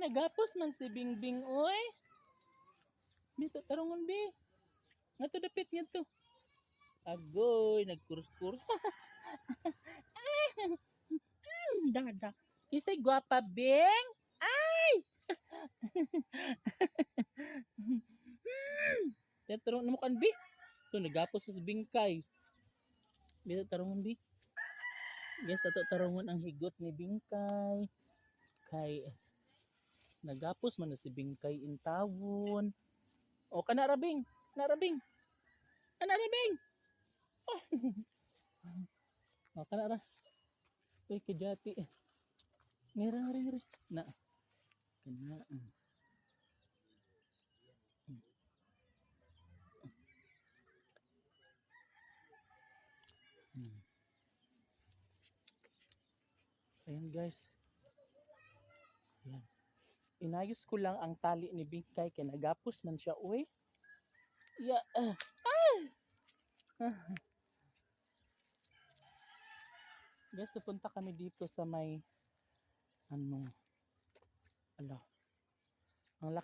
nagapos man si Bingbing oy. Bito tarungon bi. Nga to dapit nga to. Agoy, nagkurus-kurus. Mm, Dada. Kisay gwapa, Bing. Ay! Yan tarong mo kan bi. To nagapos sa bingkay. Bito tarungon bi. Yes, ato tarungon ang higot ni bingkay. Kay nagapos man na si bingkay in tawon. O kana rabing, kana rabing. Kana rabing. Oh. O kana ra. Uy, kajati. Ngira, ngira, ngira. Na. Kana. mm. Hmm. Ayan guys. Ayan. Inayos ko lang ang tali ni Bingkay kaya nagapos man siya. Uy. Ya. ah. Ah! Guys, pupunta kami dito sa may ano ala ang laki